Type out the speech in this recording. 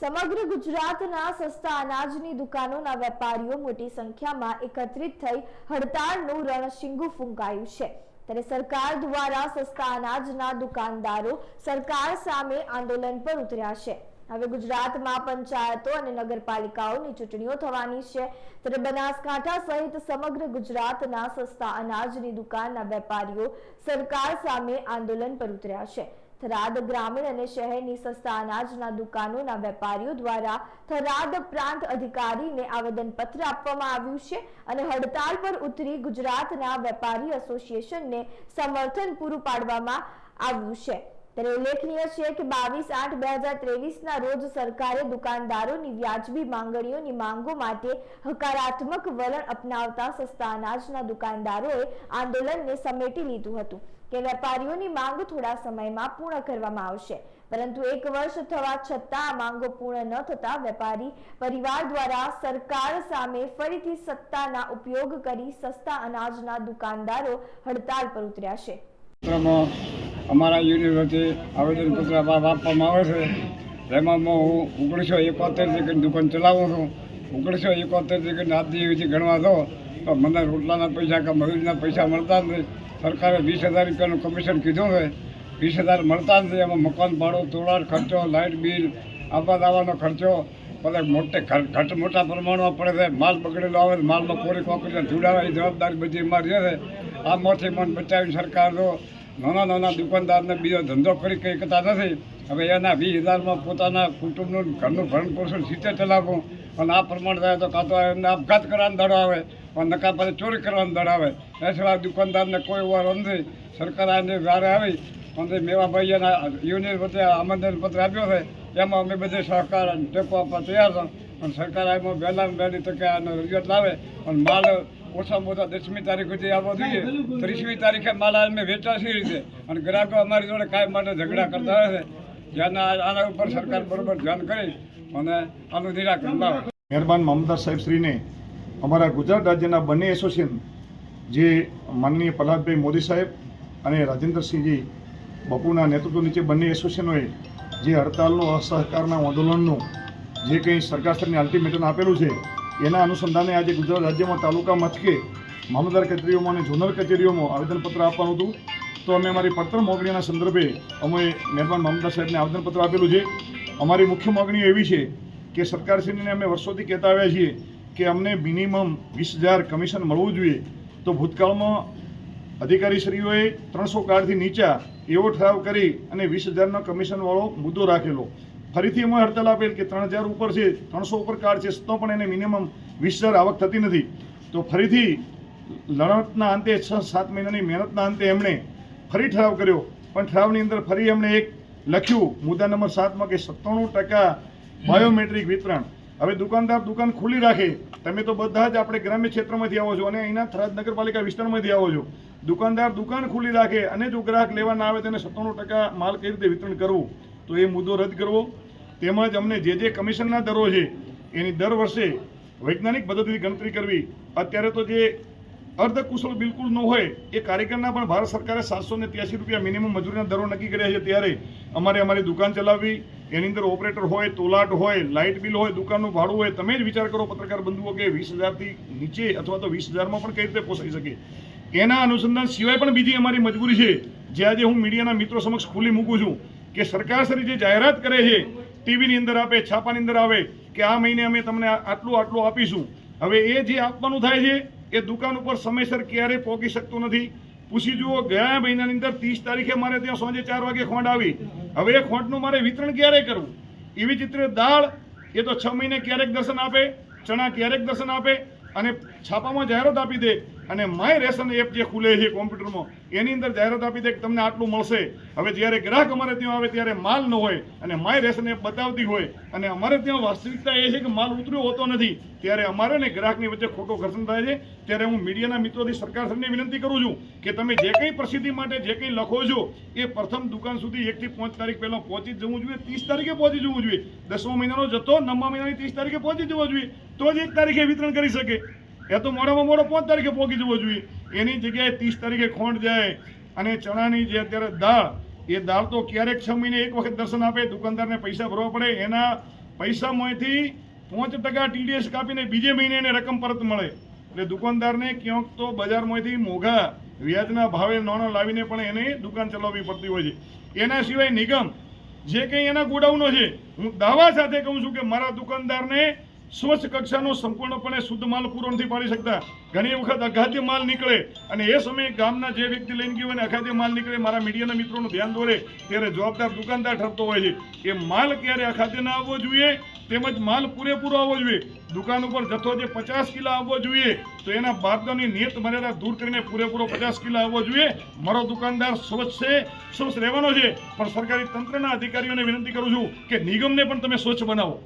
સમગ્ર ગુજરાતના સસ્તા અનાજની દુકાનોના વેપારીઓ મોટી સંખ્યામાં એકત્રિત થઈ હડતાળનું રણશીંગુ ફૂંકાયું છે. ત્યારે સરકાર દ્વારા સસ્તા અનાજના દુકાનદારો સરકાર સામે આંદોલન પર ઉતર્યા છે. હવે ગુજરાતમાં પંચાયતો અને નગરપાલિકાઓની ચૂંટણીઓ થવાની છે. ત્યારે બનાસકાંઠા સહિત સમગ્ર ગુજરાતના સસ્તા અનાજની દુકાનના વેપારીઓ સરકાર સામે આંદોલન પર ઉતર્યા છે. થરાદ ગ્રામીણ અને શહેરની સસ્તા અનાજના દુકાનોના વેપારીઓ દ્વારા થરાદ પ્રાંત અધિકારીને આવેદનપત્ર આપવામાં આવ્યું છે અને હડતાળ પર ઉતરી ગુજરાતના વેપારી એસોસિએશનને સમર્થન પૂરું પાડવામાં આવ્યું છે. ત્યારે ઉલ્લેખનીય છે કે બાવીસ આઠ બે હજાર ત્રેવીસના રોજ સરકારે દુકાનદારોની વ્યાજબી માંગણીઓની માંગો માટે હકારાત્મક વલણ અપનાવતા સસ્તા અનાજના દુકાનદારોએ આંદોલનને સમેટી લીધું હતું. કે વેપારીઓની માંગ થોડા સમયમાં પૂર્ણ કરવામાં આવશે. પરંતુ એક વર્ષ થવા છતાં માંગો પૂર્ણ ન થતા વેપારી પરિવાર દ્વારા સરકાર સામે ફરીથી સત્તાના ઉપયોગ કરી સસ્તા અનાજના દુકાનદારો હડતાળ પર ઉતર્યા છે. અમારા યુનિવર્સિટી આવેદનપત્ર આપવા- આપવામાં આવે છે. તેમાં હું ઓગણીસો એકોતેર સેકન્ડ દુકાન ચલાવું છું. ઓગણીસો એકોતેર સેકન્ડ આજ એવી ગણવા દો તો મને રોટલાના પૈસા કે મજૂરીના પૈસા મળતા નથી સરકારે વીસ હજાર રૂપિયાનું કમિશન કીધું છે. વીસ હજાર મળતા નથી એમાં મકાન ભાડું તોડાણ ખર્ચો, લાઇટ બિલ, આવવા દાવાનો ખર્ચો, બધા મોટે ઘટ મોટા પ્રમાણમાં પડે છે. માલ બગડેલો આવે માલમાં કોરી કોકરીને જોડાવાની જવાબદારી બધી અમારી છે આમાંથી મન બચાવીને સરકાર જો નાના નાના દુકાનદારને બીજો ધંધો કરી કંઈ કરતા નથી. હવે એના વીસ હજારમાં પોતાના કુટુંબનું ઘરનું ભરણ પોષણ સીતે ચલાવવું અને આ પ્રમાણ થાય તો કાં તો એમને આપઘાત કરવાનો દડો આવે. અને નકા પાસે ચોરી કરવાનો આવે. એ સિવાય દુકાનદારને કોઈ વાર નથી સરકાર આને વારે આવી અને મેવાભાઈના યુનિયન વચ્ચે આમંત્રણ પત્ર આપ્યો છે, એમાં અમે બધે સહકાર ટેકો આપવા તૈયાર હતા અને સરકાર એમાં વહેલા વહેલી તકે આનો રજૂઆત લાવે. પણ માલ ઓછામાં ઓછા દસમી તારીખ સુધી આવવો જોઈએ. ત્રીસમી તારીખે માલ અમે વેચાશી રીતે. અને ગ્રાહકો અમારી જોડે કાંઈ માટે ઝઘડા કરતા હોય જેના આના ઉપર સરકાર બરોબર ધ્યાન કરી અને આનું નિરાકરણ લાવે. મહેરબાન મમતા સાહેબ શ્રીને અમારા ગુજરાત રાજ્યના બંને એસોસિએશન, જે માનનીય પ્રહલાદભાઈ મોદી સાહેબ અને રાજેન્દ્રસિંહજી બપુના નેતૃત્વ નીચે બંને એસોસિએશનોએ જે હડતાલનું અસહકારના આંદોલનનું જે કંઈ સરકારશ્રીને અલ્ટિમેટમ આપેલું છે, એના અનુસંધાને આજે ગુજરાત રાજ્યમાં તાલુકા મથકે મામલતદાર કચેરીઓમાં અને ઝોનલ કચેરીઓમાં આવેદનપત્ર આપવાનું હતું. તો અમે અમારી પડતર મોગણીના સંદર્ભે અમે મહેરબાન મામલદાર સાહેબને આવેદનપત્ર આપેલું છે. અમારી મુખ્ય માગણી એવી છે કે સરકારશ્રીને અમે વર્ષોથી કહેતા આવ્યા છીએ કે અમને મિનિમમ વીસ હજાર કમિશન મળવું જોઈએ તો ભૂતકાળમાં અધિકારીશ્રીઓએ ત્રણસો કાર્ડથી નીચા એવો ઠરાવ કરી અને વીસ હજારનો કમિશનવાળો મુદ્દો રાખેલો. ફરીથી એમાં હડતાલ આપેલ કે ત્રણ હજાર ઉપર છે ત્રણસો ઉપર કાર્ડ છે તો પણ એને મિનિમમ વીસ હજાર આવક થતી નથી. તો ફરીથી લડતના અંતે છ સાત મહિનાની મહેનતના અંતે એમણે ફરી ઠરાવ કર્યો. પણ ઠરાવની અંદર ફરી એમણે એક લખ્યું મુદ્દા નંબર સાતમાં કે સત્તાણું ટકા બાયોમેટ્રિક વિતરણ. હવે દુકાનદાર દુકાન ખુલ્લી રાખે. તમે તો બધા જ આપણે ગ્રામ્ય ક્ષેત્રમાંથી આવો છો અને અહીંના થરાદ નગરપાલિકા વિસ્તારમાંથી આવો છો. દુકાનદાર દુકાન ખુલ્લી રાખે અને જો ગ્રાહક લેવા ના આવે તેને સત્તાણું ટકા માલ કઈ રીતે વિતરણ કરવું? તો એ મુદ્દો રદ કરવો. તેમજ અમને જે જે કમિશનના દરો છે, એની દર વર્ષે વૈજ્ઞાનિક પદ્ધતિથી ગણતરી કરવી. અત્યારે તો જે અર્ધકુશળ બિલકુલ ન હોય એ કાર્યક્રમના પણ ભારત સરકારે સાતસો ને ત્યાસી રૂપિયા મિનિમમ મજૂરીના દરો નક્કી કર્યા છે. ત્યારે અમારે અમારી દુકાન ચલાવવી, એની અંદર ઓપરેટર હોય, તોલાટ હોય લાઇટ બિલ હોય, દુકાનનું ભાડું હોય, તમે જ વિચાર કરો પત્રકાર બંધુઓ કે વીસ હજારથી નીચે અથવા તો વીસ હજારમાં પણ કઈ રીતે પોસાઈ શકે. એના અનુસંધાન સિવાય પણ બીજી અમારી મજબૂરી છે. જે આજે હું મીડિયાના મિત્રો સમક્ષ ખુલ્લી મૂકું છું કે સરકારશ્રી જે જાહેરાત કરે છે, ટીવીની અંદર આપે, છાપાની અંદર આવે કે આ મહિને અમે તમને આટલું આટલું આપીશું. હવે એ જે આપવાનું થાય છે એ દુકાન ઉપર સમયસર ક્યારેય પહોંચી શકતું નથી. પૂછી જુઓ, ગયા મહિનાની અંદર ત્રીસ તારીખે મારે ત્યાં સાંજે ચાર વાગે ખોંડ આવી. હવે એ ખોંડનું મારે વિતરણ ક્યારે કરવું? એવી જ દાળ, એ તો છ મહિને ક્યારેક દર્શન આપે, ચણા ક્યારેક દર્શન આપે, અને છાપામાં જાહેરાત આપી દે. અને માય રેશન એપ જે ખુલે છે કોમ્પ્યુટરમાં, એની અંદર જાહેરાત આપી દે કે તમને આટલું મળશે. હવે જ્યારે ગ્રાહક અમારે ત્યાં આવે ત્યારે માલ ન હોય અને માય રેશન એપ બતાવતી હોય, અને અમારે ત્યાં વાસ્તવિકતા એ છે કે માલ ઉતર્યો હોતો નથી, ત્યારે અમારે ને ગ્રાહકની વચ્ચે ખોટો ઘર્ષણ થાય છે. ત્યારે હું મીડિયાના મિત્રોથી સરકારશ્રીને વિનંતી કરું છું કે તમે જે કંઈ પ્રસિદ્ધિ માટે જે કંઈ લખો છો, એ પ્રથમ દુકાન સુધી એકથી પાંચ તારીખ પહેલાં પહોંચી જવું જોઈએ. ત્રીસ તારીખે પહોંચી જવું જોઈએ. દસમા મહિનાનો જથ્થો નવમા મહિનાની ત્રીસ તારીખે પહોંચી જવો જોઈએ. તો જ એક તારીખે વિતરણ કરી શકે. એ તો મોડામાં મોડો પાંચ તારીખે પહોંચી જવો જોઈએ. એની જગ્યાએ ત્રીસ તારીખે ખોંડ જાય અને ચણાની જે અત્યારે દાળ, એ દાળ તો ક્યારેક છ મહિને એક વખત દર્શન આપે, દુકાનદારને પૈસા ભરવા પડે, એના પૈસામાંથી પાંચ ટકા ટીડીએસ કાપીને બીજે મહિને એને રકમ પરત મળે. એટલે દુકાનદારને ક્યાંક તો બજારમાંથી મોંઘા, વ્યાજના ભાવે નાણાં લાવીને પણ એને દુકાન ચલાવવી પડતી હોય છે. એના સિવાય નિગમ, જે કંઈ એના ગોડાઉનો છે, હું દાવા સાથે કહું છું કે મારા દુકાનદારને સ્વચ્છ કક્ષાનો સંપૂર્ણપણે શુદ્ધ માલ પૂરો નથી પાડી શકતા ઘણી વખત અખાદ્ય માલ નીકળે અને એ સમયે ગામના જે વ્યક્તિ લઈને ગયો અને અખાદ્ય માલ નીકળે, મારા મીડિયાના મિત્રોનું ધ્યાન દોરે, ત્યારે જવાબદાર દુકાનદાર ઠરતો હોય છે એ માલ ક્યારે અખાદ્ય ના આવવો જોઈએ, તેમજ માલ પૂરેપૂરો આવવો જોઈએ. દુકાન ઉપર જથ્થો જે પચાસ કિલો આવવો જોઈએ, તો એના બાદની નિયત મર્યાદા દૂર કરીને પૂરેપૂરો પચાસ કિલો આવવો જોઈએ. મારો દુકાનદાર સ્વચ્છ છે, સ્વચ્છ રહેવાનો છે, પણ સરકારી તંત્રના અધિકારીઓને વિનંતી કરું છું કે નિગમને પણ તમે સ્વચ્છ બનાવો.